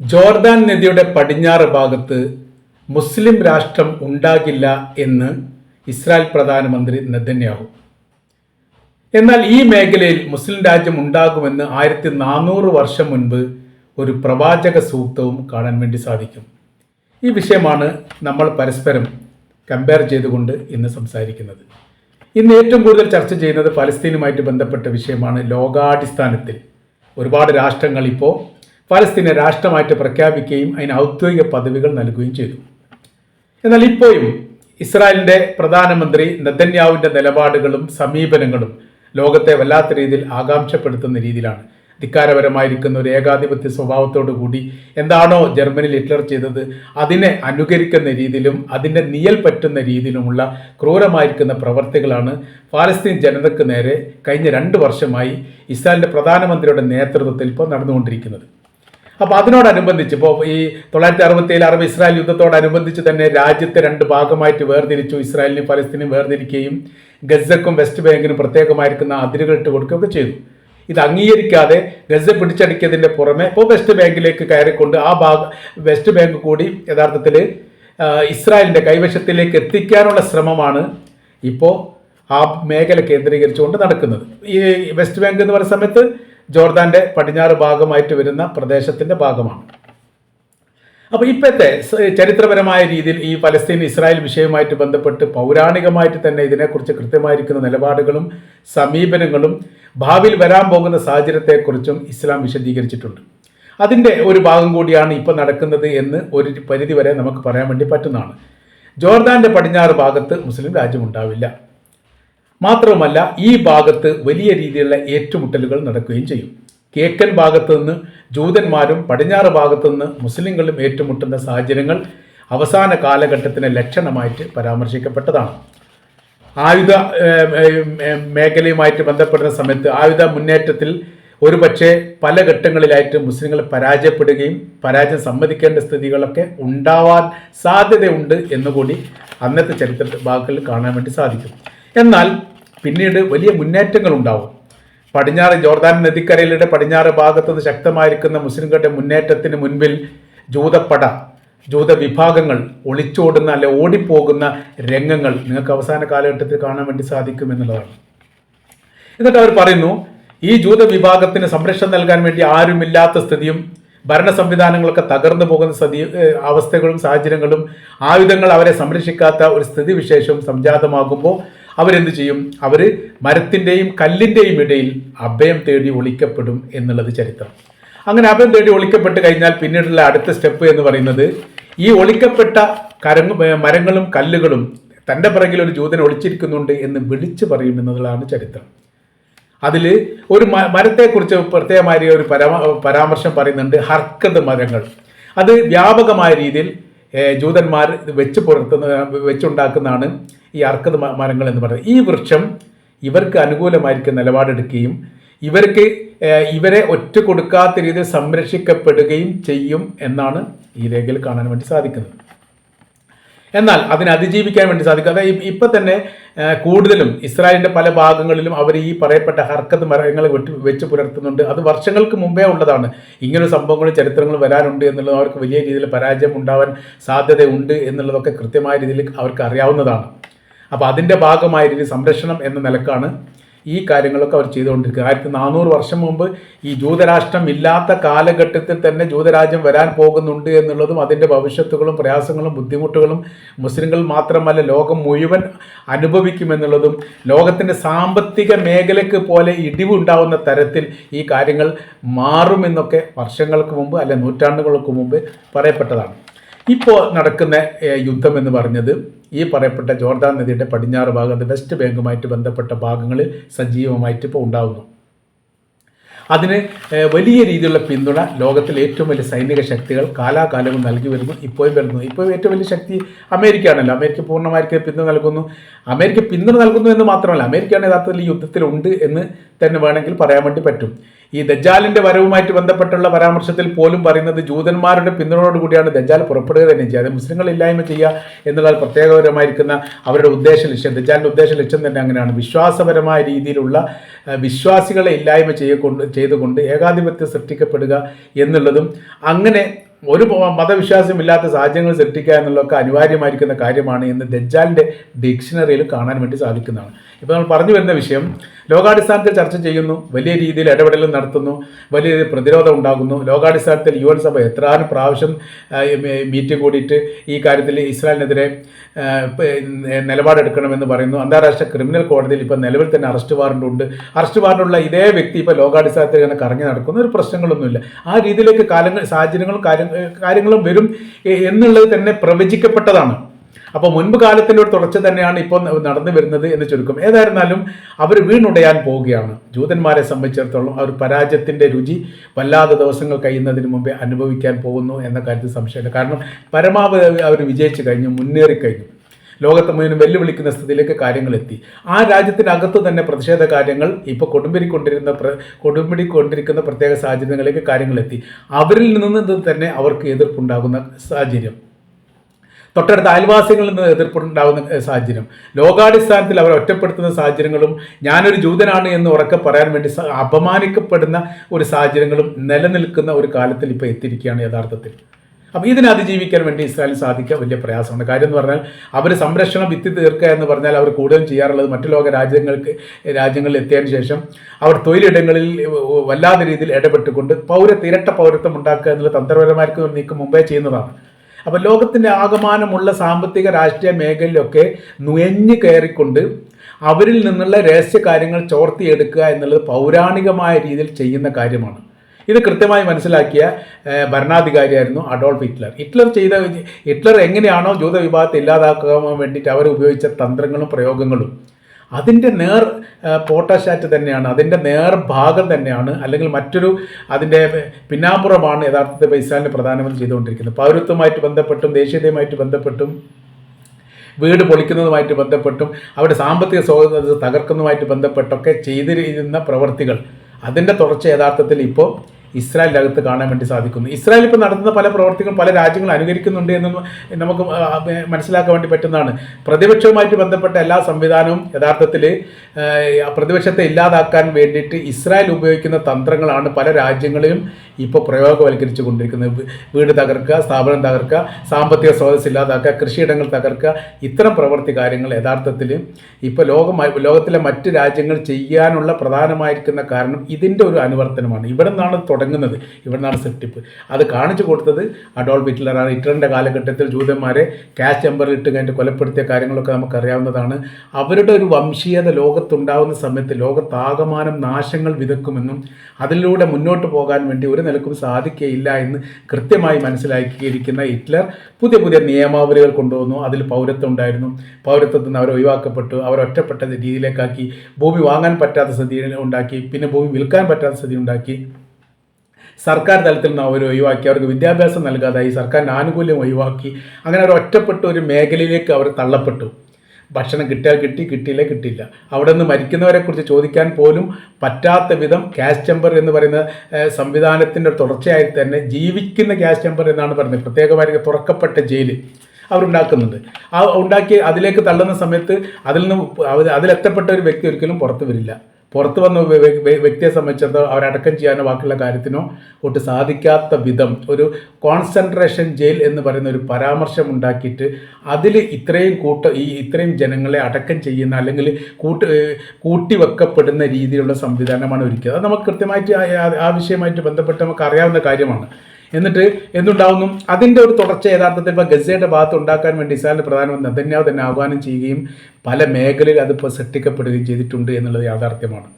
Jordan നദിയുടെ പടിഞ്ഞാറ് ഭാഗത്ത് മുസ്ലിം രാഷ്ട്രം ഉണ്ടാകില്ല എന്ന് ഇസ്രായേൽ പ്രധാനമന്ത്രി നെതന്യാഹു. എന്നാൽ ഈ മേഖലയിൽ മുസ്ലിം രാജ്യം ഉണ്ടാകുമെന്ന് ആയിരത്തി നാനൂറ് വർഷം മുൻപ് ഒരു പ്രവാചക സൂക്തവും കാണാൻ വേണ്ടി സാധിക്കും. ഈ വിഷയമാണ് നമ്മൾ പരസ്പരം കമ്പയർ ചെയ്തുകൊണ്ട് ഇന്ന് സംസാരിക്കുന്നത്. ഇന്ന് ഏറ്റവും കൂടുതൽ ചർച്ച ചെയ്യുന്നത് പലസ്തീനുമായിട്ട് ബന്ധപ്പെട്ട വിഷയമാണ് ലോകാടിസ്ഥാനത്തിൽ. ഒരുപാട് രാഷ്ട്രങ്ങൾ ഇപ്പോൾ പലസ്തീനെ രാഷ്ട്രമായിട്ട് പ്രഖ്യാപിക്കുകയും അതിന് ഔദ്യോഗിക പദവികൾ നൽകുകയും ചെയ്തു. എന്നാൽ ഇപ്പോഴും ഇസ്രായേലിന്റെ പ്രധാനമന്ത്രി നെതന്യാവിന്റെ നിലപാടുകളും സമീപനങ്ങളും ലോകത്തെ വല്ലാത്ത രീതിയിൽ ആകാംക്ഷപ്പെടുത്തുന്ന രീതിയിലാണ്. ധിക്കാരപരമായിരിക്കുന്ന ഒരു ഏകാധിപത്യ സ്വഭാവത്തോടു കൂടി എന്താണോ ജർമ്മനിയിൽ ഹിറ്റ്ലർ ചെയ്തത് അതിനെ അനുകരിക്കുന്ന രീതിയിലും അതിന്റെ നിയൽ പറ്റുന്ന രീതിയിലുമുള്ള ക്രൂരമായിരിക്കുന്ന പ്രവർത്തികളാണ് ഫാലസ്തീൻ ജനതയ്ക്ക് നേരെ കഴിഞ്ഞ രണ്ട് വർഷമായി ഇസ്രായേലിന്റെ പ്രധാനമന്ത്രിയുടെ നേതൃത്വത്തിൽ ഇപ്പോൾ നടന്നുകൊണ്ടിരിക്കുന്നത്. അപ്പോൾ അതിനോടനുബന്ധിച്ച് ഇപ്പോൾ ഈ തൊള്ളായിരത്തി അറുപത്തി ഏഴ് അറബ് ഇസ്രായേൽ യുദ്ധത്തോടനുബന്ധിച്ച് തന്നെ രാജ്യത്തെ രണ്ട് ഭാഗമായിട്ട് വേർതിരിച്ചു. ഇസ്രായേലിനും ഫലസ്തീനും വേർതിരിക്കുകയും ഗസക്കും വെസ്റ്റ് ബാങ്കിനും പ്രത്യേകമായിരിക്കുന്ന അതിരുകൾ ഇട്ട് കൊടുക്കുകയൊക്കെ ചെയ്തു. ഇത് അംഗീകരിക്കാതെ ഗസ പിടിച്ചടിക്കിയതിന്റെ പുറമെ ഇപ്പോൾ വെസ്റ്റ് ബാങ്കിലേക്ക് കയറിക്കൊണ്ട് ആ ഭാഗ വെസ്റ്റ് ബാങ്ക് കൂടി യഥാർത്ഥത്തിൽ ഇസ്രായേലിന്റെ കൈവശത്തിലേക്ക് എത്തിക്കാനുള്ള ശ്രമമാണ് ഇപ്പോൾ ആ മേഖല കേന്ദ്രീകരിച്ചുകൊണ്ട് നടക്കുന്നത്. ഈ വെസ്റ്റ് ബാങ്ക് എന്ന് പറയുന്ന സമയത്ത് ജോർദാന്റെ പടിഞ്ഞാറ് ഭാഗമായിട്ട് വരുന്ന പ്രദേശത്തിന്റെ ഭാഗമാണ്. അപ്പോൾ ഇപ്പോഴത്തെ ചരിത്രപരമായ രീതിയിൽ ഈ പലസ്തീൻ ഇസ്രായേൽ വിഷയവുമായിട്ട് ബന്ധപ്പെട്ട് പൗരാണികമായിട്ട് തന്നെ ഇതിനെക്കുറിച്ച് കൃത്യമായിരിക്കുന്ന നിലപാടുകളും സമീപനങ്ങളും ഭാവിയിൽ വരാൻ പോകുന്ന സാഹചര്യത്തെക്കുറിച്ചും ഇസ്ലാം വിശദീകരിച്ചിട്ടുണ്ട്. അതിന്റെ ഒരു ഭാഗം കൂടിയാണ് ഇപ്പോൾ നടക്കുന്നത് എന്ന് ഒരു പരിധി വരെ നമുക്ക് പറയാൻ വേണ്ടി പറ്റുന്നതാണ്. ജോർദാന്റെ പടിഞ്ഞാറ് ഭാഗത്ത് മുസ്ലിം രാജ്യം ഉണ്ടാവില്ല. മാത്രവുമല്ല ഈ ഭാഗത്ത് വലിയ രീതിയിലുള്ള ഏറ്റുമുട്ടലുകൾ നടക്കുകയും ചെയ്യും. കിഴക്കൻ ഭാഗത്തു നിന്ന് ജൂതന്മാരും പടിഞ്ഞാറ് ഭാഗത്തു നിന്ന് മുസ്ലിങ്ങളും ഏറ്റുമുട്ടുന്ന സാഹചര്യങ്ങൾ അവസാന കാലഘട്ടത്തിന് ലക്ഷണമായിട്ട് പരാമർശിക്കപ്പെട്ടതാണ്. ആയുധ മേഖലയുമായിട്ട് ബന്ധപ്പെടുന്ന സമയത്ത് ആയുധ മുന്നേറ്റത്തിൽ ഒരുപക്ഷെ പല ഘട്ടങ്ങളിലായിട്ട് മുസ്ലിങ്ങൾ പരാജയപ്പെടുകയും പരാജയം സമ്മതിക്കേണ്ട സ്ഥിതികളൊക്കെ ഉണ്ടാവാൻ സാധ്യതയുണ്ട് എന്നുകൂടി അന്നത്തെ ചരിത്ര ഭാഗങ്ങളിൽ കാണാൻ വേണ്ടി സാധിക്കും. എന്നാൽ പിന്നീട് വലിയ മുന്നേറ്റങ്ങൾ ഉണ്ടാവും. പടിഞ്ഞാറ് ജോർദാൻ നദിക്കരയിലൂടെ പടിഞ്ഞാറ് ഭാഗത്തുനിന്ന് ശക്തമായിരിക്കുന്ന മുസ്ലിംകളുടെ മുന്നേറ്റത്തിന് മുൻപിൽ ജൂതപ്പട ജൂത വിഭാഗങ്ങൾ ഒളിച്ചോടുന്ന അല്ലെ ഓടിപ്പോകുന്ന രംഗങ്ങൾ നിങ്ങൾക്ക് അവസാന കാലഘട്ടത്തിൽ കാണാൻ വേണ്ടി സാധിക്കും എന്നുള്ളതാണ്. എന്നിട്ട് അവർ പറയുന്നു ഈ ജൂത വിഭാഗത്തിന് സംരക്ഷണം നൽകാൻ വേണ്ടി ആരുമില്ലാത്ത സ്ഥിതിയും ഭരണ സംവിധാനങ്ങളൊക്കെ തകർന്നു പോകുന്ന സ്ഥിതി അവസ്ഥകളും സാഹചര്യങ്ങളും ആയുധങ്ങൾ അവരെ സംരക്ഷിക്കാത്ത ഒരു സ്ഥിതിവിശേഷവും സംജാതമാകുമ്പോൾ അവരെന്ത് ചെയ്യും? അവർ മരത്തിന്റെയും കല്ലിന്റെയും ഇടയിൽ അഭയം തേടി ഒളിക്കപ്പെടും എന്നുള്ളത് ചരിത്രം. അങ്ങനെ അഭയം തേടി ഒളിക്കപ്പെട്ട് കഴിഞ്ഞാൽ പിന്നീടുള്ള അടുത്ത സ്റ്റെപ്പ് എന്ന് പറയുന്നത് ഈ ഒളിക്കപ്പെട്ട കരങ്ങ മരങ്ങളും കല്ലുകളും തന്റെ പിറകിൽ ഒരു ജൂതനെ ഒളിച്ചിരിക്കുന്നുണ്ട് എന്ന് വിളിച്ചു പറയും എന്നുള്ളതാണ് ചരിത്രം. അതിൽ ഒരു മരത്തെക്കുറിച്ച് പ്രത്യേകമായ ഒരു പരാമ പരാമർശം പറയുന്നുണ്ട് ഹർക്കത് മരങ്ങൾ. അത് വ്യാപകമായ രീതിയിൽ ജൂതന്മാർ വെച്ച് പുറത്തുന്ന വെച്ചുണ്ടാക്കുന്നതാണ്. ഈ അർക്കത് മരങ്ങൾ എന്ന് പറയുന്നത്. ഈ വൃക്ഷം ഇവർക്ക് അനുകൂലമായിരിക്കും നിലപാടെടുക്കുകയും ഇവർക്ക് ഇവരെ ഒറ്റ കൊടുക്കാത്ത രീതിയിൽ സംരക്ഷിക്കപ്പെടുകയും ചെയ്യും എന്നാണ് ഈ രേഖയിൽ കാണാൻ വേണ്ടി സാധിക്കുന്നത്. എന്നാൽ അതിനെ അതിജീവിക്കാൻ വേണ്ടി സാധിക്കും. അതായത് ഇപ്പൊ തന്നെ കൂടുതലും ഇസ്രായേലിന്റെ പല ഭാഗങ്ങളിലും അവർ ഈ പറയപ്പെട്ട ഹർക്കത്ത് മരങ്ങൾ വെട്ടി വെച്ച് പുലർത്തുന്നുണ്ട്. അത് വർഷങ്ങൾക്ക് മുമ്പേ ഉള്ളതാണ്. ഇങ്ങനൊരു സംഭവങ്ങളും ചരിത്രങ്ങളും വരാനുണ്ട് എന്നുള്ളത് അവർക്ക് വലിയ രീതിയിൽ പരാജയം ഉണ്ടാവാൻ സാധ്യതയുണ്ട് എന്നുള്ളതൊക്കെ കൃത്യമായ രീതിയിൽ അവർക്ക് അറിയാവുന്നതാണ്. അപ്പോൾ അതിന്റെ ഭാഗമായ സംരക്ഷണം എന്ന നിലക്കാണ് ഈ കാര്യങ്ങളൊക്കെ അവർ ചെയ്തുകൊണ്ടിരിക്കുക. ആയിരത്തി നാനൂറ് വർഷം മുമ്പ് ഈ ജൂതരാഷ്ട്രം ഇല്ലാത്ത കാലഘട്ടത്തിൽ തന്നെ ജൂതരാജ്യം വരാൻ പോകുന്നുണ്ട് എന്നുള്ളതും അതിന്റെ ഭവിഷ്യത്തുകളും പ്രയാസങ്ങളും ബുദ്ധിമുട്ടുകളും മുസ്ലിങ്ങൾ മാത്രമല്ല ലോകം മുഴുവൻ അനുഭവിക്കുമെന്നുള്ളതും ലോകത്തിന്റെ സാമ്പത്തിക മേഖലയ്ക്ക് പോലെ ഇടിവുണ്ടാവുന്ന തരത്തിൽ ഈ കാര്യങ്ങൾ മാറുമെന്നൊക്കെ വർഷങ്ങൾക്ക് മുമ്പ് അല്ലെ നൂറ്റാണ്ടുകൾക്ക് മുമ്പ് പറയപ്പെട്ടതാണ്. ഇപ്പോൾ നടക്കുന്ന യുദ്ധം എന്ന് പറഞ്ഞത് ഈ പറയപ്പെട്ട ജോർദാൻ നദിയുടെ പടിഞ്ഞാറ് ഭാഗത്ത് വെസ്റ്റ് ബാങ്കുമായിട്ട് ബന്ധപ്പെട്ട ഭാഗങ്ങളിൽ സജീവമായിട്ട് ഇപ്പോൾ ഉണ്ടാകുന്നു അതിന് വലിയ രീതിയിലുള്ള പിന്തുണ ലോകത്തിലെ ഏറ്റവും വലിയ സൈനിക ശക്തികൾ കാലാകാലവും നൽകി വരുന്നു ഇപ്പോഴും വരുന്നു. ഇപ്പോൾ ഏറ്റവും വലിയ ശക്തി അമേരിക്ക ആണല്ലോ അമേരിക്ക പൂർണമായിരിക്കും പിന്തുണ നൽകുന്നു. അമേരിക്ക പിന്തുണ നൽകുന്നു എന്ന് മാത്രമല്ല അമേരിക്കയാണ് യഥാർത്ഥത്തിൽ യുദ്ധത്തിലുണ്ട് എന്ന് തന്നെ വേണമെങ്കിൽ പറയാൻ വേണ്ടി പറ്റും. ഈ ദജ്ജാലിന്റെ വരവുമായിട്ട് ബന്ധപ്പെട്ടുള്ള പരാമർശത്തിൽ പോലും പറയുന്നത് ജൂതന്മാരുടെ പിന്തുണയോട് കൂടിയാണ് ദജ്ജാൽ പുറപ്പെടുക തന്നെ ചെയ്യുക. അത് മുസ്ലിങ്ങൾ ഇല്ലായ്മ ചെയ്യുക എന്നുള്ള പ്രത്യേകപരമായിരിക്കുന്ന അവരുടെ ഉദ്ദേശ ലക്ഷ്യം. ദജ്ജാലിന്റെ ഉദ്ദേശ ലക്ഷ്യം തന്നെ അങ്ങനെയാണ്. വിശ്വാസപരമായ രീതിയിലുള്ള വിശ്വാസികളെ ഇല്ലായ്മ ചെയ്യക്കൊണ്ട് ചെയ്തുകൊണ്ട് ഏകാധിപത്യം സൃഷ്ടിക്കപ്പെടുക എന്നുള്ളതും അങ്ങനെ ഒരു മതവിശ്വാസം ഇല്ലാത്ത സാഹചര്യങ്ങൾ സൃഷ്ടിക്കുക എന്നുള്ളതൊക്കെ അനിവാര്യമായിരിക്കുന്ന കാര്യമാണ് എന്ന് ദജ്ജാലിന്റെ ഡിക്ഷണറിയിൽ കാണാൻ വേണ്ടി സാധിക്കുന്നതാണ്. ഇപ്പോൾ നമ്മൾ പറഞ്ഞു വരുന്ന വിഷയം ലോകാടിസ്ഥാനത്തിൽ ചർച്ച ചെയ്യുന്നു വലിയ രീതിയിൽ ഇടപെടലും നടത്തുന്നു വലിയ രീതിയിൽ പ്രതിരോധം ഉണ്ടാകുന്നു. ലോകാടിസ്ഥാനത്തിൽ യു എൻ സഭ എത്രാനും പ്രാവശ്യം മീറ്റ് കൂടിയിട്ട് ഈ കാര്യത്തിൽ ഇസ്രായേലിനെതിരെ നിലപാടെടുക്കണമെന്ന് പറയുന്നു. അന്താരാഷ്ട്ര ക്രിമിനൽ കോടതിയിൽ ഇപ്പോൾ നിലവിൽ തന്നെ അറസ്റ്റ് വാറണ്ട് ഉണ്ട്. അറസ്റ്റ് വാറണ്ടുള്ള ഇതേ വ്യക്തി ഇപ്പോൾ ലോകാടിസ്ഥാനത്തിൽ ഇങ്ങനെ കറങ്ങി നടക്കുന്ന. ഒരു പ്രശ്നങ്ങളൊന്നുമില്ല. ആ രീതിയിലേക്ക് കാലങ്ങൾ സാഹചര്യങ്ങളും കാര്യം കാര്യങ്ങളും വരും എന്നുള്ളത് തന്നെ പ്രവചിക്കപ്പെട്ടതാണ്. അപ്പോൾ മുൻപ് കാലത്തിന്റെ ഒരു തുടർച്ച തന്നെയാണ് ഇപ്പോൾ നടന്നു വരുന്നത് എന്ന് ചുരുക്കം. ഏതായിരുന്നാലും അവർ വീണുടയാൻ പോവുകയാണ്. ജൂതന്മാരെ സംബന്ധിച്ചിടത്തോളം അവർ പരാജയത്തിന്റെ രുചി വല്ലാതെ ദിവസങ്ങൾ കഴിയുന്നതിന് മുമ്പേ അനുഭവിക്കാൻ പോകുന്നു എന്ന കാര്യത്തിൽ സംശയമില്ല. കാരണം പരമാവധി അവർ വിജയിച്ചു കഴിഞ്ഞു മുന്നേറിക്കഴിഞ്ഞു ലോകത്തെ മുഴുവൻ വെല്ലുവിളിക്കുന്ന സ്ഥിതിയിലേക്ക് കാര്യങ്ങൾ എത്തി. ആ രാജ്യത്തിനകത്ത് തന്നെ പ്രതിഷേധ കാര്യങ്ങൾ ഇപ്പോൾ കൊടുമ്പിരിക്കൊണ്ടിരുന്ന പ്ര കൊടുമ്പിരിക്കൊണ്ടിരിക്കുന്ന പ്രത്യേക സാഹചര്യങ്ങളിലേക്ക് കാര്യങ്ങൾ എത്തി. അവരിൽ നിന്ന് തന്നെ അവർക്ക് എതിർപ്പുണ്ടാകുന്ന സാഹചര്യം. തൊട്ടടുത്ത അയൽവാസികളിൽ നിന്ന് എതിർപ്പുണ്ടാകുന്ന സാഹചര്യം. ലോകാടിസ്ഥാനത്തിൽ അവർ ഒറ്റപ്പെടുത്തുന്ന സാഹചര്യങ്ങളും ഞാനൊരു ജൂതനാണ് എന്ന് ഉറക്കെ പറയാൻ വേണ്ടി അപമാനിക്കപ്പെടുന്ന ഒരു സാഹചര്യങ്ങളും നിലനിൽക്കുന്ന ഒരു കാലത്തിൽ ഇപ്പോൾ എത്തിയിരിക്കുകയാണ് യഥാർത്ഥത്തിൽ. അപ്പോൾ ഇതിനെ അതിജീവിക്കാൻ വേണ്ടി ഇസ്രായേലിന് സാധിക്കുക വലിയ പ്രയാസമാണ്. കാര്യം എന്ന് പറഞ്ഞാൽ അവർ സംരക്ഷണം ഭിത്തി തീർക്കുക എന്ന് പറഞ്ഞാൽ അവർ കൂടുതലും ചെയ്യാറുള്ളത് മറ്റു ലോക രാജ്യങ്ങൾക്ക് രാജ്യങ്ങളിൽ എത്തിയതിന് ശേഷം അവർ തൊഴിലിടങ്ങളിൽ വല്ലാത്ത രീതിയിൽ ഇടപെട്ടുകൊണ്ട് പൗരത്തിരട്ട പൗരത്വം ഉണ്ടാക്കുക എന്നുള്ള തന്ത്രപരമായിരിക്കും നീക്കം മുമ്പേ ചെയ്യുന്നതാണ്. അപ്പോൾ ലോകത്തിന്റെ ആകമാനമുള്ള സാമ്പത്തിക രാഷ്ട്രീയ മേഖലയിലൊക്കെ നുയഞ്ഞു കയറിക്കൊണ്ട് അവരിൽ നിന്നുള്ള രഹസ്യ കാര്യങ്ങൾ ചോർത്തിയെടുക്കുക എന്നുള്ളത് പൗരാണികമായ രീതിയിൽ ചെയ്യുന്ന കാര്യമാണ്. ഇത് കൃത്യമായി മനസ്സിലാക്കിയ ഭരണാധികാരിയായിരുന്നു അഡോൾഫ് ഹിറ്റ്ലർ. ഹിറ്റ്ലർ ചെയ്ത ഹിറ്റ്ലർ എങ്ങനെയാണോ ജൂത വിഭാഗത്തെ ഇല്ലാതാക്കാൻ വേണ്ടിയിട്ട് അവർ ഉപയോഗിച്ച തന്ത്രങ്ങളും പ്രയോഗങ്ങളും അതിന്റെ നേർ പോട്ടാഷാറ്റ് തന്നെയാണ് അതിന്റെ നേർ ഭാഗം തന്നെയാണ് അല്ലെങ്കിൽ മറ്റൊരു അതിന്റെ പിന്നാമ്പുറമാണ് യഥാർത്ഥത്തിൽ പൈസാലിന് പ്രധാനമന്ത്രി ചെയ്തുകൊണ്ടിരിക്കുന്നത്. പൗരത്വമായിട്ട് ബന്ധപ്പെട്ടും ദേശീയതയുമായിട്ട് ബന്ധപ്പെട്ടും വീട് പൊളിക്കുന്നതുമായിട്ട് ബന്ധപ്പെട്ടും അവിടെ സാമ്പത്തിക സ്വാതന്ത്ര്യം തകർക്കുന്നതുമായിട്ട് ബന്ധപ്പെട്ടൊക്കെ ചെയ്തിരുന്ന പ്രവർത്തികൾ. അതിന്റെ തുടർച്ച യഥാർത്ഥത്തിൽ ഇപ്പോൾ ഇസ്രായേലിന്റെ അകത്ത് കാണാൻ വേണ്ടി സാധിക്കുന്നു. ഇസ്രായേൽ ഇപ്പോൾ നടത്തുന്ന പല പ്രവർത്തികളും പല രാജ്യങ്ങളും അനുകരിക്കുന്നുണ്ട് എന്ന് നമുക്ക് മനസ്സിലാക്കാൻ വേണ്ടി പറ്റുന്നതാണ്. പ്രതിപക്ഷവുമായിട്ട് ബന്ധപ്പെട്ട എല്ലാ സംവിധാനവും യഥാർത്ഥത്തിൽ പ്രതിപക്ഷത്തെ ഇല്ലാതാക്കാൻ വേണ്ടിയിട്ട് ഇസ്രായേൽ ഉപയോഗിക്കുന്ന തന്ത്രങ്ങളാണ് പല രാജ്യങ്ങളിലും ഇപ്പോൾ പ്രയോഗവൽക്കരിച്ചു കൊണ്ടിരിക്കുന്നത്. വീട് തകർക്കുക സ്ഥാപനം തകർക്കുക സാമ്പത്തിക സ്രോതസ് ഇല്ലാതാക്കുക കൃഷിയിടങ്ങൾ തകർക്കുക ഇത്തരം പ്രവൃത്തി കാര്യങ്ങൾ യഥാർത്ഥത്തിൽ ഇപ്പോൾ ലോകം ലോകത്തിലെ മറ്റ് രാജ്യങ്ങൾ ചെയ്യാനുള്ള പ്രധാനമായിരിക്കുന്ന കാരണം ഇതിന്റെ ഒരു അനുവർത്തനമാണ്. ഇവിടെ നിന്നാണ് തുടങ്ങുന്നത്. ഇവിടെ നിന്നാണ് സെറ്റിപ്പ് അത് കാണിച്ചു കൊടുത്തത് അഡോൾഫ് ഹിറ്റ്ലറാണ്. ഹിറ്റ്ലറിന്റെ കാലഘട്ടത്തിൽ ജൂതന്മാരെ ക്യാഷ് ചെമ്പറിൽ ഇട്ട് കഴിഞ്ഞിട്ട് കൊലപ്പെടുത്തിയ കാര്യങ്ങളൊക്കെ നമുക്കറിയാവുന്നതാണ്. അവരുടെ ഒരു വംശീയത ലോകത്തുണ്ടാകുന്ന സമയത്ത് ലോകത്താകമാനം നാശങ്ങൾ വിതക്കുമെന്നും അതിലൂടെ മുന്നോട്ട് പോകാൻ വേണ്ടി ഒരു നിലക്കും സാധിക്കുകയില്ല എന്ന് കൃത്യമായി മനസ്സിലാക്കിയിരിക്കുന്ന ഹിറ്റ്ലർ പുതിയ പുതിയ നിയമാവലികൾ കൊണ്ടുവന്നു. അതിൽ പൗരത്വം ഉണ്ടായിരുന്നു. പൗരത്വത്തിൽ നിന്ന് അവർ ഒഴിവാക്കപ്പെട്ടു. അവർ ഒറ്റപ്പെട്ട രീതിയിലേക്കാക്കി. ഭൂമി വാങ്ങാൻ പറ്റാത്ത സ്ഥിതി ഉണ്ടാക്കി. പിന്നെ ഭൂമി വിൽക്കാൻ പറ്റാത്ത സ്ഥിതി ഉണ്ടാക്കി. സർക്കാർ തലത്തിൽ നിന്ന് അവർ ഒഴിവാക്കി അവർക്ക് വിദ്യാഭ്യാസം നൽകാതായി സർക്കാരിന്റെ ആനുകൂല്യം ഒഴിവാക്കി അങ്ങനെ അവർ ഒറ്റപ്പെട്ട ഒരു മേഖലയിലേക്ക് അവർ തള്ളപ്പെട്ടു. ഭക്ഷണം കിട്ടിയാൽ കിട്ടി കിട്ടിയില്ല കിട്ടിയില്ല. അവിടെ നിന്ന് മരിക്കുന്നവരെ കുറിച്ച് ചോദിക്കാൻ പോലും പറ്റാത്ത വിധം ക്യാഷ് ചെമ്പർ എന്ന് പറയുന്ന സംവിധാനത്തിന്റെ തുടർച്ചയായി തന്നെ ജീവിക്കുന്ന ക്യാഷ് ചെമ്പർ എന്നാണ് പറയുന്നത് പ്രത്യേകമായി തുറക്കപ്പെട്ട ജയിൽ അവരുണ്ടാക്കുന്നുണ്ട്. ആ ഉണ്ടാക്കി അതിലേക്ക് തള്ളുന്ന സമയത്ത് അതിൽ നിന്ന് അതിലെത്തപ്പെട്ട ഒരു വ്യക്തി ഒരിക്കലും പുറത്തു വരില്ല. പുറത്തു വന്ന വ്യ- വ്യ- വ്യ- വ്യക്തിയെ സംബന്ധിച്ചിടത്തോളം അവരടക്കം ചെയ്യാനോ ബാക്കിയുള്ള കാര്യത്തിനോ ഒട്ട് സാധിക്കാത്ത വിധം ഒരു കോൺസെൻട്രേഷൻ ജയിൽ എന്ന് പറയുന്ന ഒരു പരാമർശം ഉണ്ടാക്കിയിട്ട് അതിൽ ഇത്രയും കൂട്ട ഈ ഇത്രയും ജനങ്ങളെ അടക്കം ചെയ്യുന്ന അല്ലെങ്കിൽ കൂട്ട് കൂട്ടിവെക്കപ്പെടുന്ന രീതിയിലുള്ള സംവിധാനമാണ് ഒരുക്കിയത്. അത് നമുക്ക് കൃത്യമായിട്ട് ആ വിഷയമായിട്ട് ബന്ധപ്പെട്ട് നമുക്ക് അറിയാവുന്ന കാര്യമാണ്. എന്നിട്ട് എന്തുണ്ടാവുന്നു? അതിന്റെ ഒരു തുടർച്ച യഥാർത്ഥത്തിൽ ഇപ്പോൾ ഗസയുടെ ഭാഗത്ത് ഉണ്ടാക്കാൻ വേണ്ടി ഇസ്രായേലിന്റെ പ്രധാനമന്ത്രി നെതന്യാവ് തന്നെ ആഹ്വാനം ചെയ്യുകയും പല മേഖലയിൽ അതിപ്പോൾ സൃഷ്ടിക്കപ്പെടുകയും ചെയ്തിട്ടുണ്ട് എന്നുള്ളത് യാഥാർത്ഥ്യമാണ്.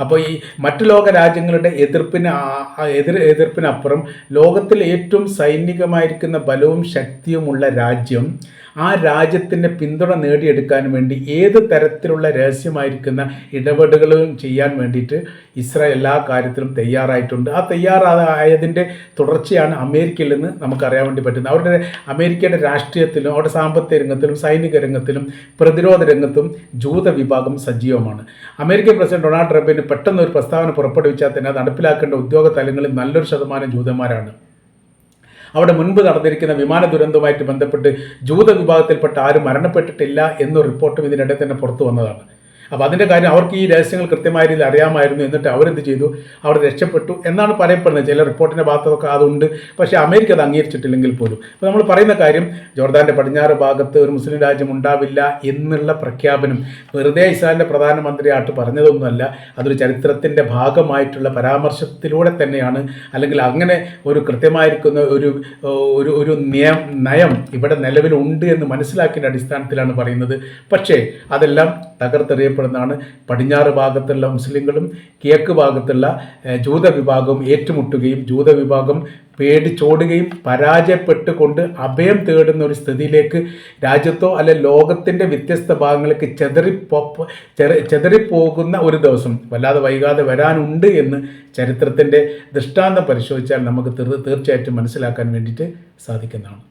അപ്പോൾ ഈ മറ്റു ലോക രാജ്യങ്ങളുടെ എതിർപ്പിന് എതിർ എതിർപ്പിനപ്പുറം ലോകത്തിൽ ഏറ്റവും സൈനികമായിരിക്കുന്ന ബലവും ശക്തിയുമുള്ള രാജ്യം ആ രാജ്യത്തിന്റെ പിന്തുണ നേടിയെടുക്കാൻ വേണ്ടി ഏത് തരത്തിലുള്ള രഹസ്യമായിരിക്കുന്ന ഇടപെടലുകളും ചെയ്യാൻ വേണ്ടിയിട്ട് ഇസ്രായേൽ എല്ലാ കാര്യത്തിലും തയ്യാറായിട്ടുണ്ട്. ആ തയ്യാറായതിന്റെ തുടർച്ചയാണ് അമേരിക്കയിൽ നിന്ന് നമുക്കറിയാൻ വേണ്ടി പറ്റുന്നത്. അവരുടെ അമേരിക്കയുടെ രാഷ്ട്രീയത്തിലും അവരുടെ സാമ്പത്തിക രംഗത്തിലും സൈനിക രംഗത്തിലും പ്രതിരോധ രംഗത്തും ജൂത വിഭാഗം സജീവമാണ്. അമേരിക്കൻ പ്രസിഡന്റ് ഡൊണാൾഡ് ട്രംപിന് പെട്ടെന്ന് ഒരു പ്രസ്താവന പുറപ്പെടുവിച്ചാൽ തന്നെ നടപ്പിലാക്കേണ്ട ഉദ്യോഗ തലങ്ങളിൽ നല്ലൊരു ശതമാനം ജൂതന്മാരാണ്. അവിടെ മുൻപ് നടന്നിരിക്കുന്ന വിമാന ദുരന്തവുമായിട്ട് ബന്ധപ്പെട്ട് ജൂത വിഭാഗത്തിൽപ്പെട്ട ആരും മരണപ്പെട്ടിട്ടില്ല എന്ന റിപ്പോർട്ടും ഇതിനിടെ തന്നെ പുറത്തു വന്നതാണ്. അപ്പോൾ അതിന്റെ കാര്യം അവർക്ക് ഈ രഹസ്യങ്ങൾ കൃത്യമായ രീതിയിൽ അറിയാമായിരുന്നു എന്നിട്ട് അവരെന്ത് ചെയ്തു? അവർ രക്ഷപ്പെട്ടു എന്നാണ് പറയപ്പെടുന്നത്. ചില റിപ്പോർട്ടിന്റെ ഭാഗത്തൊക്കെ അതുണ്ട്. പക്ഷേ അമേരിക്ക അത് അംഗീകരിച്ചിട്ടില്ലെങ്കിൽ പോലും. അപ്പോൾ നമ്മൾ പറയുന്ന കാര്യം ജോർദാന്റെ പടിഞ്ഞാറ് ഭാഗത്ത് ഒരു മുസ്ലിം രാജ്യം ഉണ്ടാവില്ല എന്നുള്ള പ്രഖ്യാപനം വെറുതെ ഇസ്രായേലിന്റെ പ്രധാനമന്ത്രിയായിട്ട് പറഞ്ഞതൊന്നുമല്ല. അതൊരു ചരിത്രത്തിന്റെ ഭാഗമായിട്ടുള്ള പരാമർശത്തിലൂടെ തന്നെയാണ്. അല്ലെങ്കിൽ അങ്ങനെ ഒരു കൃത്യമായിരിക്കുന്ന ഒരു ഒരു ഒരു നിയം നയം ഇവിടെ നിലവിലുണ്ട് എന്ന് മനസ്സിലാക്കിയ അടിസ്ഥാനത്തിലാണ് പറയുന്നത്. പക്ഷേ അതെല്ലാം തകർത്തെറിയപ്പെടുന്നതാണ് പടിഞ്ഞാറ് ഭാഗത്തുള്ള മുസ്ലിങ്ങളും കിഴക്ക് ഭാഗത്തുള്ള ജൂത വിഭാഗവും ഏറ്റുമുട്ടുകയും ജൂത വിഭാഗം പേടിച്ചോടുകയും പരാജയപ്പെട്ടുകൊണ്ട് അഭയം തേടുന്ന ഒരു സ്ഥിതിയിലേക്ക് രാജ്യത്തോ അല്ലെ ലോകത്തിന്റെ വ്യത്യസ്ത ഭാഗങ്ങളിലേക്ക് ചെതറിപ്പോ ചെതറിപ്പോകുന്ന ഒരു ദിവസം. വല്ലാതെ വൈകാതെ വരാനുണ്ട് എന്ന് ചരിത്രത്തിന്റെ ദൃഷ്ടാന്തം പരിശോധിച്ചാൽ നമുക്ക് തീർ- തീർച്ചയായിട്ടും മനസ്സിലാക്കാൻ വേണ്ടിയിട്ട് സാധിക്കുന്നതാണ്.